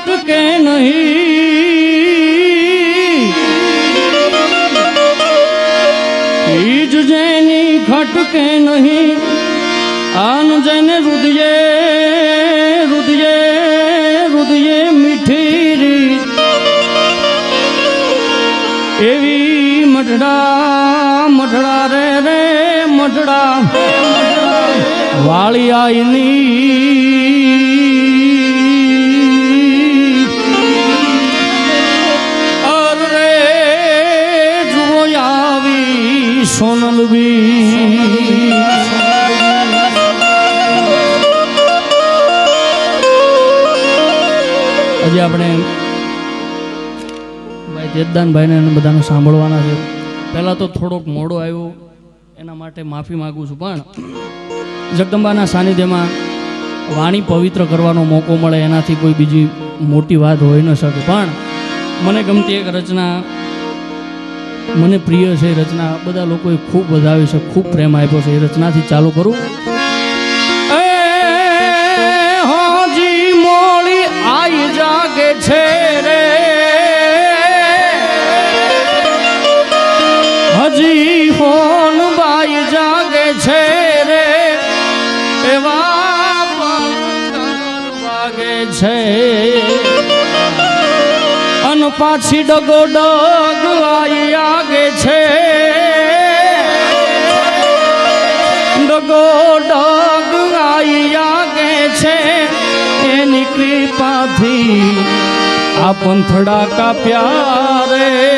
ખટકે નહીં ઈજ જેની ઘટકે નહીં આન જેને રુદિયે રુદિયે રુદિયે મીઠી એવી મઢડા મઢડા રે રે મઢડા વાળી આઈની સોનલબી હજી આપણે ભાઈ જેદાનભાઈને અને બધાને સાંભળવાના છે. પહેલાં તો થોડોક મોડો આવ્યો, એના માટે માફી માગું છું, પણ જગદંબાના સાનિધ્યમાં વાણી પવિત્ર કરવાનો મોકો મળે, એનાથી કોઈ બીજી મોટી વાત હોઈ ન શકે. પણ મને ગમતી એક રચના મને પ્રિય છે રચના. બધા લોકોએ ખૂબ વધાવી છે, ખૂબ પ્રેમ આપ્યો છે. એ રચનાથી ચાલુ કરું. હોજી મોળી આઈ જાગે છે રે. હજી ફોન બાઈ જાગે છે રે. એવા છે. પાછી ડગો ડગ આઈ આગે છે. ડગો ડગ આઈ આગે છે. એની કૃપાથી આ પંથડા કાપ્યા રે.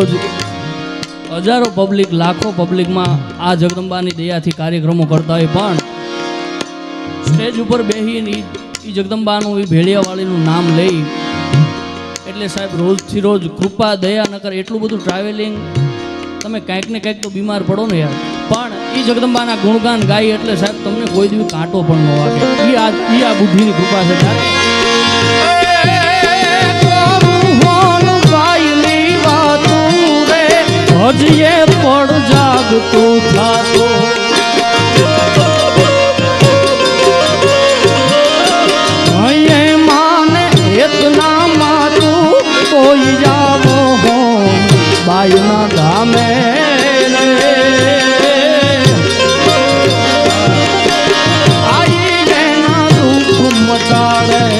રોજ હજારો પબ્લિક લાખો પબ્લિકમાં આ જગદંબાની દયાથી કાર્યક્રમો કરતા હોય. પણ સ્ટેજ ઉપર બેસીને એ જગદંબાનું એ ભેળિયાવાળીનું નામ લઈ એટલે સાહેબ રોજથી રોજ કૃપા, દયા, નકર એટલું બધું ટ્રાવેલિંગ તમે કાંઈક ને કાંઈક તો બીમાર પડો ને યાર. પણ એ જગદંબાના ગુણગાન ગાય એટલે સાહેબ તમને કોઈ દિવસ કાંટો પણ ન વાગે. એ આ બુદ્ધિની કૃપા છે. ત્યારે હજીએ પણ જાગતું થાતો. માને એતના માતું કોઈ જાવો હો બાયુના ધામે મટાડે.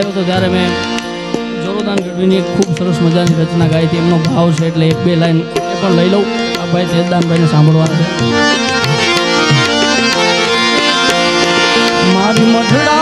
આવ્યો હતો ત્યારે મેં જોરોદાન ગઢવીની ખૂબ સરસ મજાની રચના ગાઈ હતી. એમનો ભાવ છે એટલે એક બે લાઈન એ પણ લઈ લઉં. આ ભાઈ તેજદાનભાઈને સાંભળવાના છે. મારી મઠડા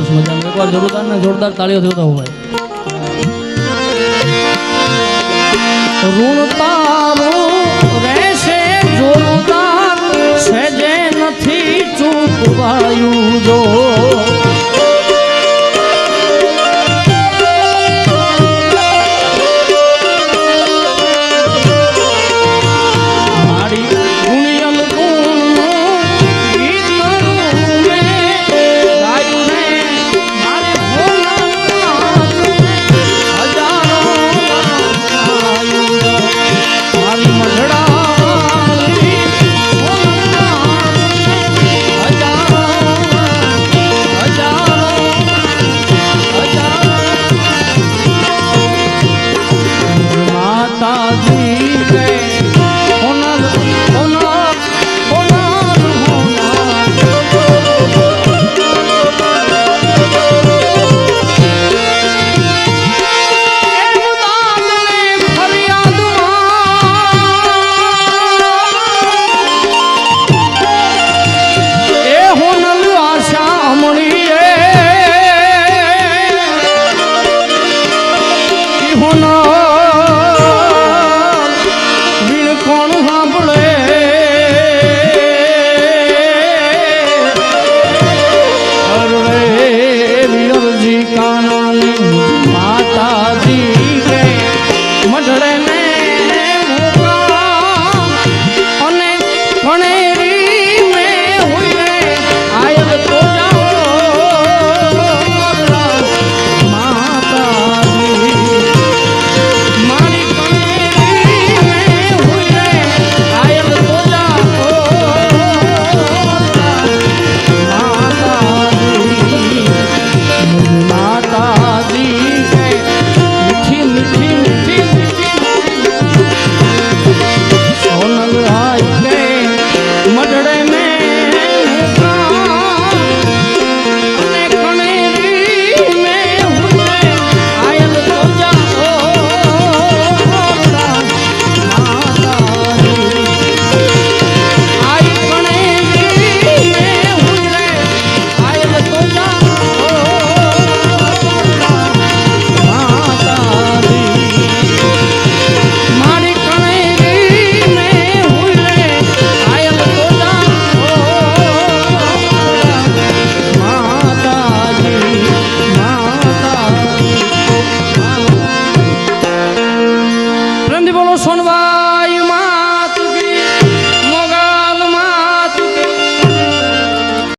સરસ મજાનું. એકવાર જોરદાર ને જોરદાર તાળીઓ થતા હોય ઋણ રહેશે જોરદાર છે જે નથી ચૂકવાયું જો.